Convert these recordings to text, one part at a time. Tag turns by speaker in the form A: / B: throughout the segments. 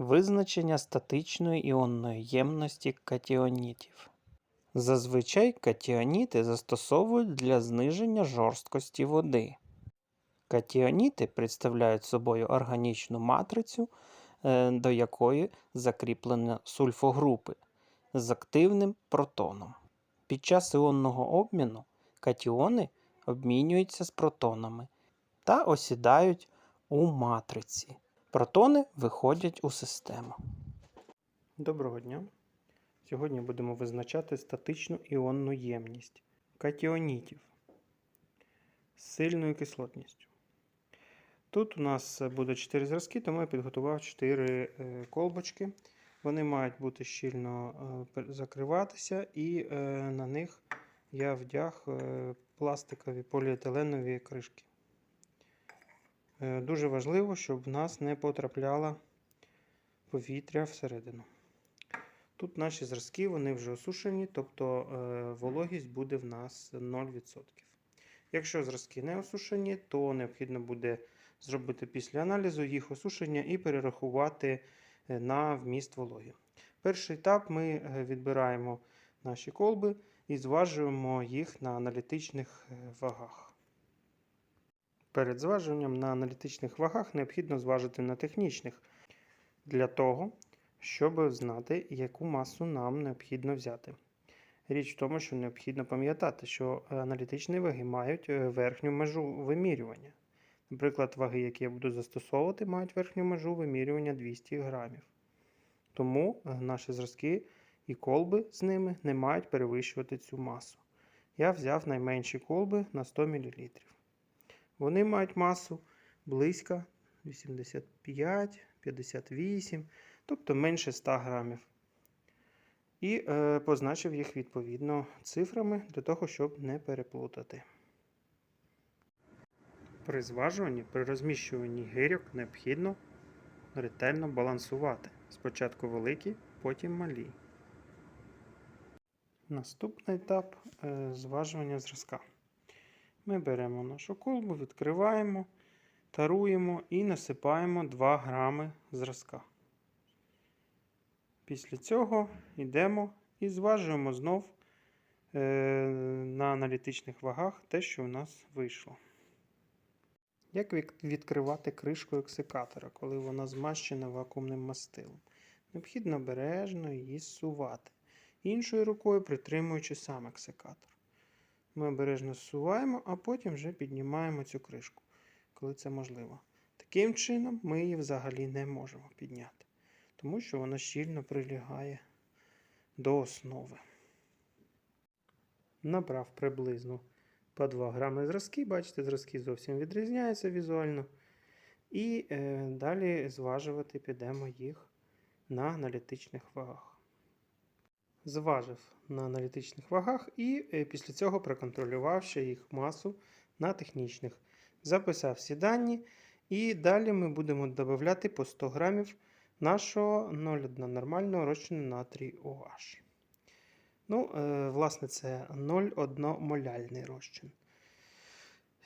A: Визначення статичної іонної ємності катіонітів. Зазвичай катіоніти застосовують для зниження жорсткості води. Катіоніти представляють собою органічну матрицю, е, до якої закріплено сульфогрупи з активним протоном. Під час іонного обміну катіони обмінюються з протонами та осідають у матриці. Протони виходять у систему. Доброго дня. Сьогодні будемо визначати статичну іонну ємність катіонітів з сильною кислотністю. Тут у нас буде 4 зразки, тому я підготував 4 е, колбочки. Вони мають бути щільно е, закриватися, і е, на них я вдяг пластикові поліетиленові кришки. Дуже важливо, щоб в нас не потрапляло повітря всередину. Тут наші зразки вони вже осушені, тобто вологість буде в нас 0%. Якщо зразки не осушені, то необхідно буде зробити після аналізу їх осушення і перерахувати е, на вміст вологи. Перший етап ми е, відбираємо наші колби і зважуємо їх на аналітичних е, вагах. Перед зважуванням на аналітичних вагах необхідно зважити на технічних для того, щоб знати, яку масу нам необхідно взяти. Річ в тому, що необхідно пам'ятати, що аналітичні ваги мають верхню межу вимірювання. Наприклад, ваги, які я буду застосовувати, мають верхню межу вимірювання 200 грамів. Тому е, наші зразки і колби з ними не мають перевищувати цю масу. Я взяв найменші колби на 100 мл. Вони мають масу близько 85-58, тобто менше 100 грамів. І е, позначив їх відповідно цифрами для того, щоб не переплутати. При зважуванні, при розміщуванні гирьок необхідно ретельно балансувати. Спочатку великі, потім малі. Наступний етап е, зважування зразка. Ми беремо нашу колбу, відкриваємо, таруємо і насипаємо 2 грами зразка. Після цього йдемо і зважуємо знов е, на аналітичних вагах те, що у нас вийшло. Як відкривати кришку ексикатора, коли вона змащена вакуумним мастилом? Необхідно обережно її зсувати, іншою рукою притримуючи сам ексикатор. Ми обережно зсуваємо, а потім вже піднімаємо цю кришку, коли це можливо. Таким чином, ми її взагалі не можемо підняти, тому що вона щільно прилягає до основи. Набрав приблизно по 2 грами зразки. Бачите, зразки зовсім відрізняються візуально. І е, далі зважувати підемо їх на аналітичних вагах. Зважив на аналітичних вагах і е, після цього проконтролював ще їх масу на технічних. Записав всі дані. І далі ми будемо додати по 100 грамів нашого 0,1 нормального розчину натрій OH. Ну, е, власне, це 0,1 моляльний розчин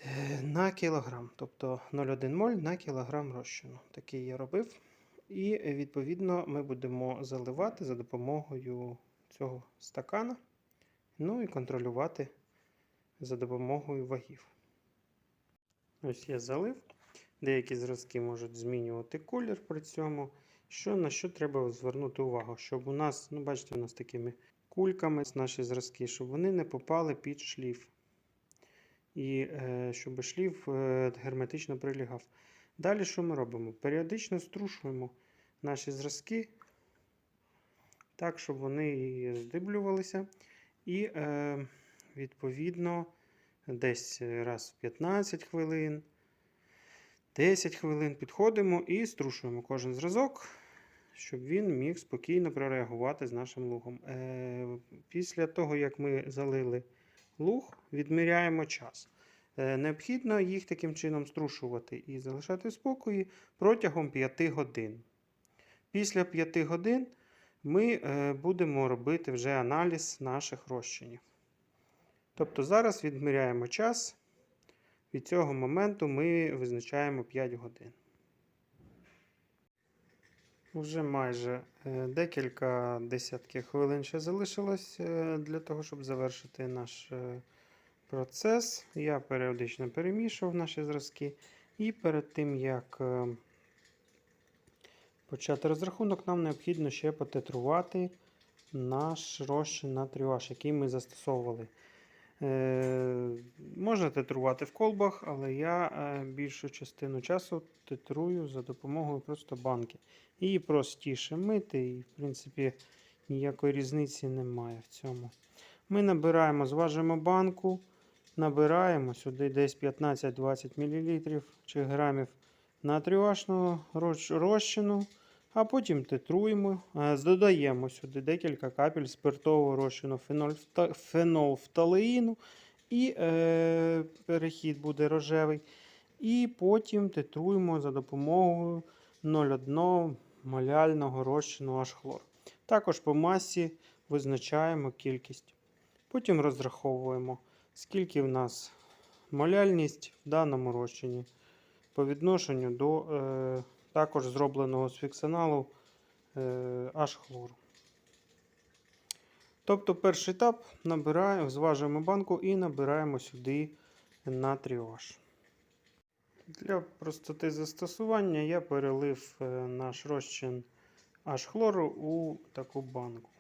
A: е, на кілограм. Тобто 0,1 моль на кілограм розчину. Такий я робив. І, відповідно, ми будемо заливати за допомогою цього стакана. Ну і контролювати за допомогою вагів. Ось я залив. Деякі зразки можуть змінювати колір при цьому. Що На що треба звернути увагу? Щоб у нас, ну, бачите, у нас такими кульками наші зразки, щоб вони не попали під шліф. І е, щоб шліф е, герметично прилягав. Далі що ми робимо? Періодично струшуємо наші зразки, так, щоб вони здиблювалися. І, е, відповідно, десь раз в 15 хвилин, 10 хвилин підходимо і струшуємо кожен зразок щоб він міг спокійно прореагувати з нашим лугом. Е, після того, як ми залили луг, відміряємо час. Е, необхідно їх таким чином струшувати і залишати в спокої протягом 5 годин. Після 5 годин ми е, будемо робити вже аналіз наших розчинів. Тобто зараз відміряємо час. Від цього моменту ми визначаємо 5 годин. Вже майже е, декілька десятків хвилин ще залишилось е, для того, щоб завершити наш процес. Я періодично перемішував наші зразки. І перед тим, як почати розрахунок, нам необхідно ще потитрувати наш розчин на який ми застосовували. Е, можна титрувати в колбах, але я е, більшу частину часу титрую за допомогою просто банки. Її простіше мити, і, в принципі, ніякої різниці немає в цьому. Ми набираємо, зважуємо банку, набираємо сюди десь 15-20 мл чи грамів натріошного розчину, а потім титруємо, е, додаємо сюди декілька капель спиртового розчину фенолфталеїну, і е, перехід буде рожевий. І потім титруємо за допомогою 0,1 моляльного розчину H-хлор. Також по масі визначаємо кількість. Потім розраховуємо, скільки в нас моляльність в даному розчині по відношенню до е, також зробленого з фіксаналу е, H-хлору. Тобто перший етап набираємо, зважуємо банку і набираємо сюди натрій OH. Для простоти застосування я перелив е, наш розчин H-хлору у таку банку.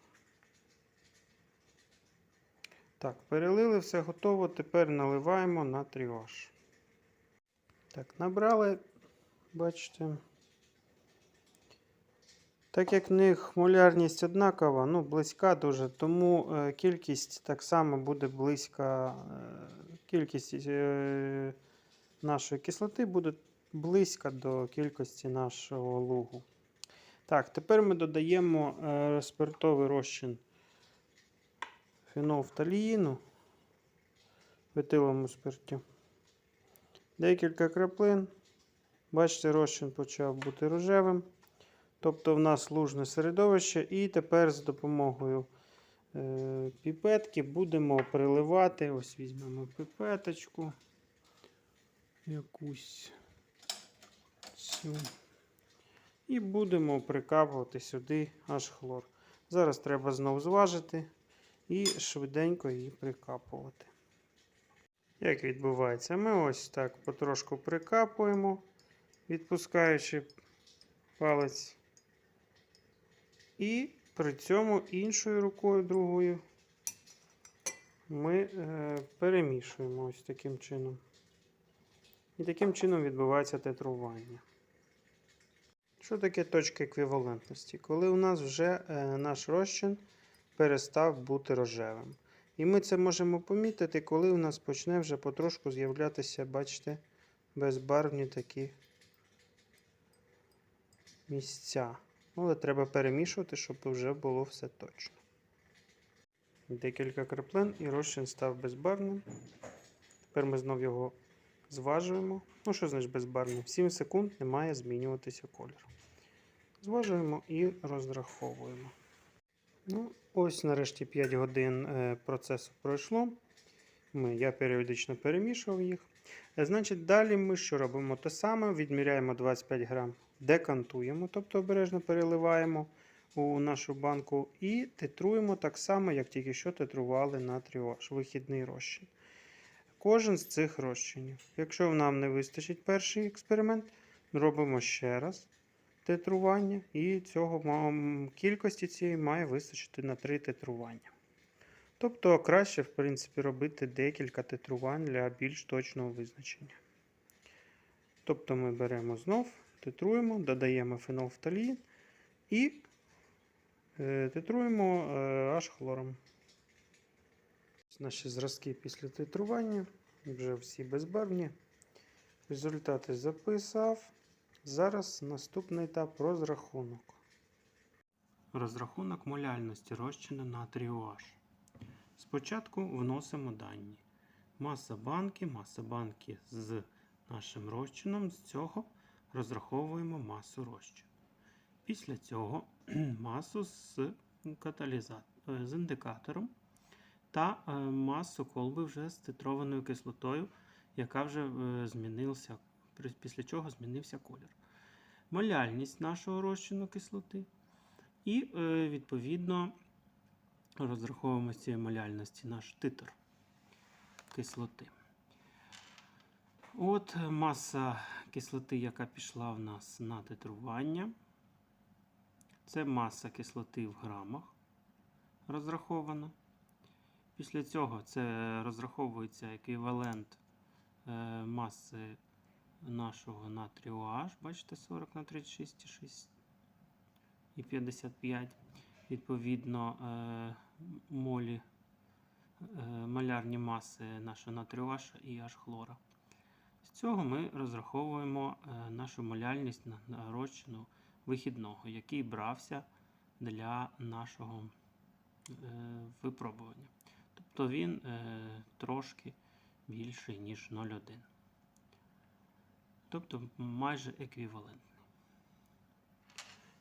A: Так, перелили, все готово. Тепер наливаємо натрій OH. Так, набрали, бачите. Так як в них молярність однакова, ну, близька дуже, тому е, кількість так само буде близька. Е, кількість е, нашої кислоти буде близька до кількості нашого лугу. Так, тепер ми додаємо спиртовий розчин фенолфталіїну в етиловому спирті. Декілька краплин. Бачите, розчин почав бути рожевим. Тобто в нас лужне середовище, і тепер з допомогою е, піпетки будемо приливати. Ось візьмемо піпеточку. Якусь цю. І будемо прикапувати сюди аж хлор. Зараз треба знову зважити і швиденько її прикапувати. Як відбувається? Ми ось так потрошку прикапуємо, відпускаючи палець. І при цьому іншою рукою другою ми е, перемішуємо ось таким чином. І таким чином відбувається тетрування. Що таке точка еквівалентності? Коли у нас вже е, наш розчин перестав бути рожевим. І ми це можемо помітити, коли у нас почне вже потрошку з'являтися, бачите, безбарвні такі місця. Але треба перемішувати, щоб вже було все точно. Декілька краплин і розчин став безбарвним. Тепер ми знов його зважуємо. Ну, що значить безбарвним? 7 секунд не має змінюватися колір. Зважуємо і розраховуємо. Ну, ось нарешті 5 годин е, процесу пройшло. Ми, я періодично перемішував їх. Е, Значить, далі ми що робимо? Те саме, відміряємо 25 грам, декантуємо, тобто обережно переливаємо у нашу банку і титруємо так само, як тільки що титрували на тріош, вихідний розчин. Кожен з цих розчинів. Якщо нам не вистачить перший експеримент, робимо ще раз титрування, і цього кількості цієї має вистачити на 3 титрування. Тобто краще, в принципі, робити декілька титрувань для більш точного визначення. Тобто ми беремо знов, титруємо, додаємо фенолфталін і е, титруємо е, аж хлором. Наші зразки після титрування вже всі безбарвні. Результати записав. Зараз наступний етап розрахунок. Розрахунок моляльності розчину натрію OH. Спочатку вносимо дані. Маса банки, маса банки з нашим розчином. З цього розраховуємо масу розчину. Після цього масу з, е, з індикатором та е, масу колби вже з титрованою кислотою, яка вже е, змінилася, після чого змінився колір. моляльність нашого розчину кислоти. І, відповідно, розраховуємо з цієї моляльності наш титр кислоти. От маса кислоти, яка пішла в нас на титрування. Це маса кислоти в грамах розрахована. Після цього це розраховується еквівалент е, маси нашого натрію OH. Бачите, 40 на 36,6 і 55. Відповідно, е, молі, е, малярні маси нашого натрію OH і H хлора. Цього ми розраховуємо е, нашу моляльність на, на вихідного, який брався для нашого е, випробування. Тобто він е, трошки більший, ніж 0,1. Тобто майже еквівалентний.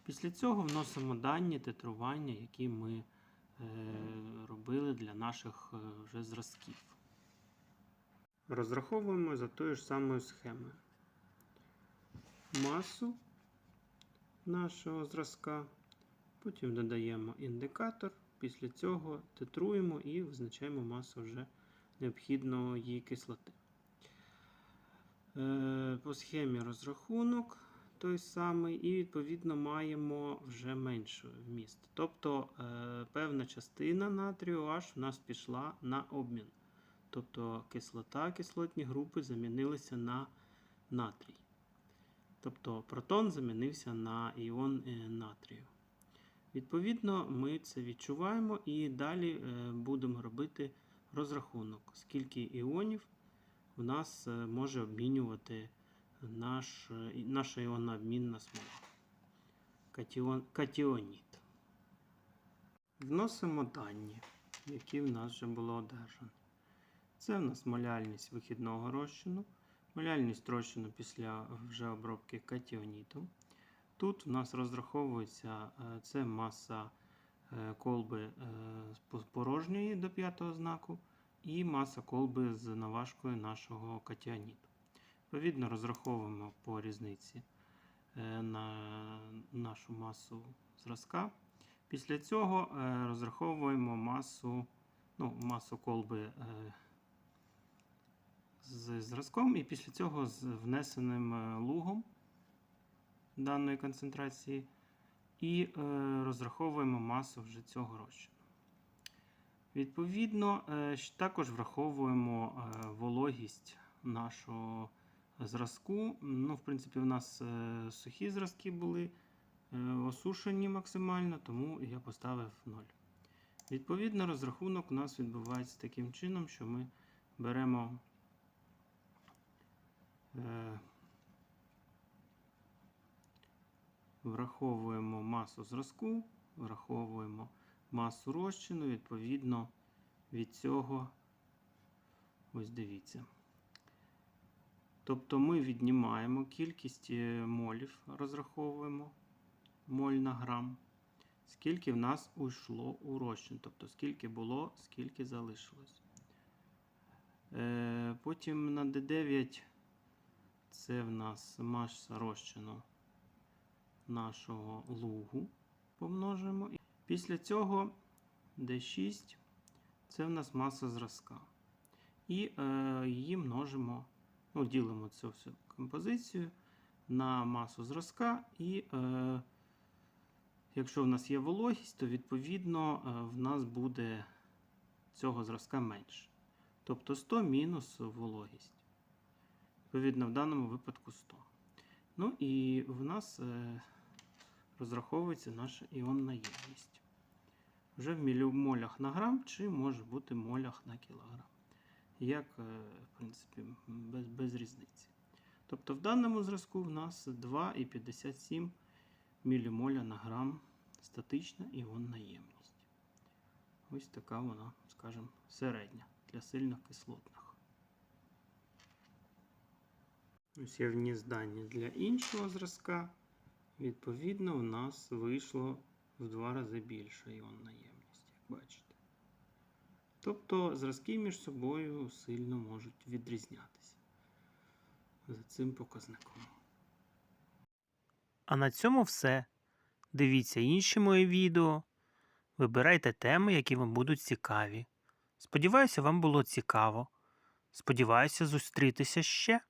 A: Після цього вносимо дані титрування, які ми робили для наших вже зразків. Розраховуємо за тою ж самою схемою. Масу нашого зразка. Потім додаємо індикатор. Після цього титруємо і визначаємо масу вже необхідної кислоти. Е, По схемі розрахунок той самий, і відповідно маємо вже менший вміст. Тобто е, певна частина натрію H у нас пішла на обмін. Тобто кислота, кислотні групи замінилися на натрій. Тобто протон замінився на іон е, натрію. Відповідно, ми це відчуваємо і далі е, будемо робити розрахунок, скільки іонів в нас е, може обмінювати наш, наша іонна обмінна смуга. Катіон, катіоніт. Вносимо дані, які в нас вже було одержано. Це в нас моляльність вихідного розчину, моляльність розчину після вже обробки катіонітом. Тут у нас розраховується е, це маса е, колби е, порожньої до п'ятого знаку і маса колби з наважкою нашого катіоніту. Відповідно, розраховуємо по різниці на нашу масу зразка. Після цього розраховуємо масу, ну, масу колби з зразком, і після цього з внесеним е, лугом даної концентрації, і е, розраховуємо масу вже цього розчину. Відповідно, е, також враховуємо е, вологість нашого зразку. Ну, В принципі, у нас е, сухі зразки були е, осушені максимально, тому я поставив 0. Відповідно, розрахунок у нас відбувається таким чином, що ми беремо Враховуємо масу зразку, враховуємо масу розчину, відповідно від цього, ось дивіться. Тобто ми віднімаємо кількість е, молів, розраховуємо моль на грам, скільки в нас уйшло у розчин, тобто скільки було, скільки залишилось. Е, потім на D9 це в нас маса розчину нашого лугу помножимо. Після цього D6 це в нас маса зразка. І е, її множимо, ну, ділимо цю всю композицію на масу зразка. І е, якщо в нас є вологість, то відповідно е, в нас буде цього зразка менше. Тобто 100 мінус вологість. Відповідно, в даному випадку 100. Ну і в нас е, розраховується наша іонна ємність. Вже в мілімолях на грам, чи може бути молях на кілограм. Як, е, в принципі, без, без різниці. Тобто в даному зразку в нас 2,57 мілімоля на грам статична іонна ємність. Ось така вона, скажімо, середня для сильних кислотних. Ось я вніс дані для іншого зразка. Відповідно, у нас вийшло в два рази більша іонна ємність, як бачите. Тобто зразки між собою сильно можуть відрізнятися за цим показником.
B: А на цьому все. Дивіться інші мої відео. Вибирайте теми, які вам будуть цікаві. Сподіваюся, вам було цікаво. Сподіваюся зустрітися ще.